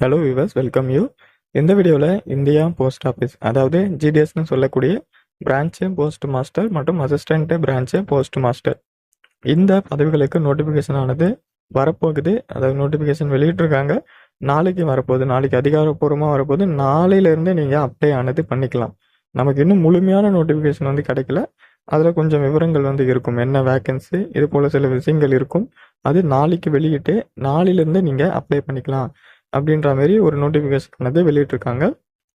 Hello viewers welcome you இந்த வீடியோவில் India post office அதாவது ஜிடிஎஸ்னு சொல்லக்கூடிய பிரான்ச்சு போஸ்ட் மாஸ்டர் மற்றும் அசிஸ்டண்ட்டு பிரான்ச்சு போஸ்ட் மாஸ்டர் இந்த பதவிகளுக்கு நோட்டிஃபிகேஷன் ஆனது வரப்போகுது. அதாவது நோட்டிஃபிகேஷன் வெளியிட்டிருக்காங்க. நாளைக்கு வரப்போகுது. நாளைக்கு அதிகாரப்பூர்வமாக வரப்போகுது. நாளையிலேருந்து நீங்கள் அப்ளை ஆனது பண்ணிக்கலாம். நமக்கு இன்னும் முழுமையான நோட்டிஃபிகேஷன் வந்து கிடைக்கல. அதில் கொஞ்சம் விவரங்கள் வந்து இருக்கும். என்ன வேக்கன்சி இது போல் சில விஷயங்கள் இருக்கும். அது நாளைக்கு வெளியிட்டு நாளையிலேருந்து நீங்கள் அப்ளை பண்ணிக்கலாம். அப்படின்ற மாதிரி ஒரு நோட்டிஃபிகேஷன் வந்து வெளியிட்டிருக்காங்க.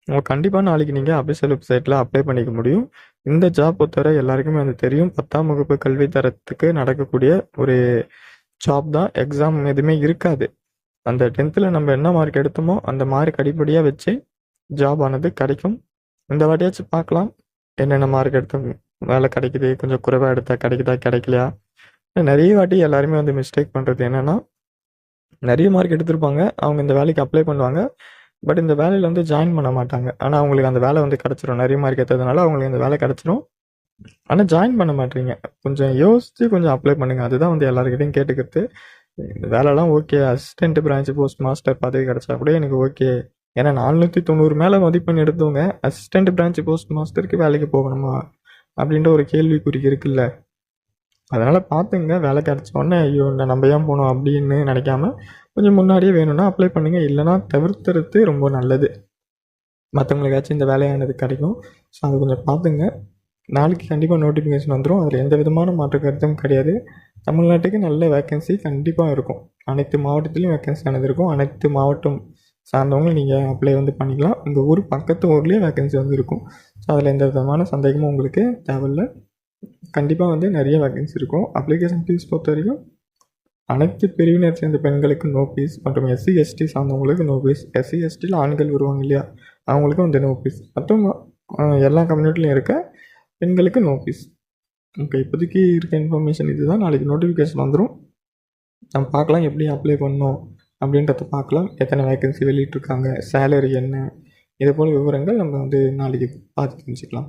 உங்களுக்கு கண்டிப்பாக நாளைக்கு நீங்கள் அபிஷியல் வெப்சைட்டில் அப்ளை பண்ணிக்க முடியும். இந்த ஜாப் பொறுத்தவரை எல்லாருக்குமே வந்து தெரியும். பத்தாம் வகுப்பு கல்வி தரத்துக்கு நடக்கக்கூடிய ஒரு ஜாப் தான். எக்ஸாம் எதுவுமே இருக்காது. அந்த டென்த்தில் நம்ம என்ன மார்க் எடுத்தோமோ அந்த மார்க் அடிப்படையாக வச்சு ஜாப் ஆனது கிடைக்கும். இந்த வாட்டியாச்சும் பார்க்கலாம். என்னென்ன மார்க் எடுத்த வேலை கிடைக்குது? கொஞ்சம் குறைவாக எடுத்தால் கிடைக்குதா? கிடைக்கலையா? நிறைய வாட்டி எல்லாருமே வந்து மிஸ்டேக் பண்ணுறது என்னென்னா நிறைய மார்க் எடுத்திருப்பாங்க. அவங்க இந்த வேலைக்கு அப்ளை பண்ணுவாங்க. பட் இந்த வேலையில் வந்து ஜாயின் பண்ண மாட்டாங்க. ஆனால் அவங்களுக்கு அந்த வேலை வந்து கிடச்சிரும். நிறைய மார்க் எடுத்ததுனால அவங்களுக்கு இந்த வேலை கிடச்சிரும். ஆனால் ஜாயின் பண்ண மாட்டீங்க. கொஞ்சம் யோசித்து கொஞ்சம் அப்ளை பண்ணுங்கள் அதுதான் வந்து எல்லாருக்கிட்டையும் கேட்டுக்கிறது. இந்த வேலைலாம் okay assistant branch post master பதவி கிடச்சா கூட எனக்கு ஓகே ஏன்னா நானூற்றி தொண்ணூறு மேலே மதிப்பெண் எடுத்தவங்க அசிஸ்டன்ட் பிரான்ச் போஸ்ட் மாஸ்டருக்கு வேலைக்கு போகணுமா? அப்படின்ற ஒரு கேள்விக்குறி இருக்குல்ல. அதனால் பார்த்துங்க வேலை கிடச்ச உடனே ஐயோ இந்த நம்ம ஏன் போகணும் அப்படின்னு நினைக்காம கொஞ்சம் முன்னாடியே வேணும்னா அப்ளை பண்ணுங்கள் இல்லைனா தவிர்த்துறது ரொம்ப நல்லது. மற்றவங்களுக்காச்சும் இந்த வேலையானது கிடைக்கும். ஸோ அதை கொஞ்சம் பார்த்துங்க நாளைக்கு கண்டிப்பாக நோட்டிஃபிகேஷன் வந்துடும் அதில் எந்த விதமான மாற்று கருத்தும் கிடையாது. தமிழ்நாட்டுக்கு நல்ல வேக்கன்சி கண்டிப்பாக இருக்கும். அனைத்து மாவட்டத்துலேயும் வேக்கன்சி ஆனது இருக்கும் அனைத்து மாவட்டம் சார்ந்தவங்க நீங்கள் அப்ளை வந்து பண்ணிக்கலாம். உங்கள் ஊர் பக்கத்து ஊர்லேயே வேக்கன்சி வந்து இருக்கும். ஸோ அதில் எந்த விதமான சந்தேகமும் உங்களுக்கு தேவையில்லை. கண்டிப்பாக வந்து நிறைய வேகன்சி இருக்கும். அப்ளிகேஷன் ஃபீஸ் பொறுத்த வரைக்கும் அனைத்து பிரிவினர் சேர்ந்த பெண்களுக்கு நோ ஃபீஸ் மற்றும் எஸ்சி எஸ்டி சார்ந்தவங்களுக்கு நோ ஃபீஸ் எஸ்சி எஸ்டியில் ஆண்கள் வருவாங்க இல்லையா? அவங்களுக்கும் வந்து நோ ஃபீஸ் மற்றும் எல்லா கம்யூனிட்டிலையும் இருக்க பெண்களுக்கு நோ ஃபீஸ் ஓகே இப்போதைக்கு இருக்க இன்ஃபர்மேஷன் இதுதான். நாளைக்கு நோட்டிஃபிகேஷன் வந்துடும் நம்ம பார்க்கலாம் எப்படி அப்ளை பண்ணணும் அப்படின்றத பார்க்கலாம். எத்தனை வேகன்சி வெளியிட்ருக்காங்க சேலரி என்ன இதே போல் விவரங்கள் நம்ம வந்து நாளைக்கு பார்த்து தெரிஞ்சுக்கலாம்.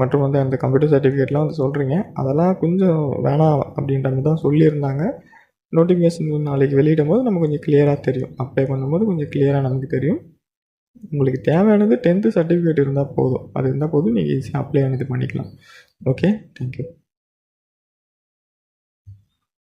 மற்றும் வந்து அந்த கம்ப்யூட்டர் சர்டிஃபிகேட்லாம் வந்து சொல்கிறீங்க அதெல்லாம் கொஞ்சம் வேணாம் அப்படின்ற மாதிரி தான் சொல்லியிருந்தாங்க. நோட்டிஃபிகேஷன் நாளைக்கு வெளியிடும் போது நமக்கு கொஞ்சம் கிளியராக தெரியும். அப்ளை பண்ணும்போது கொஞ்சம் கிளியராக நமக்கு தெரியும். உங்களுக்கு தேவையானது டென்த்து சர்டிஃபிகேட் இருந்தால் போதும். அது இருந்தால் போதும் நீங்கள் ஈஸியாக அப்ளை ஆனது பண்ணிக்கலாம். Okay thank you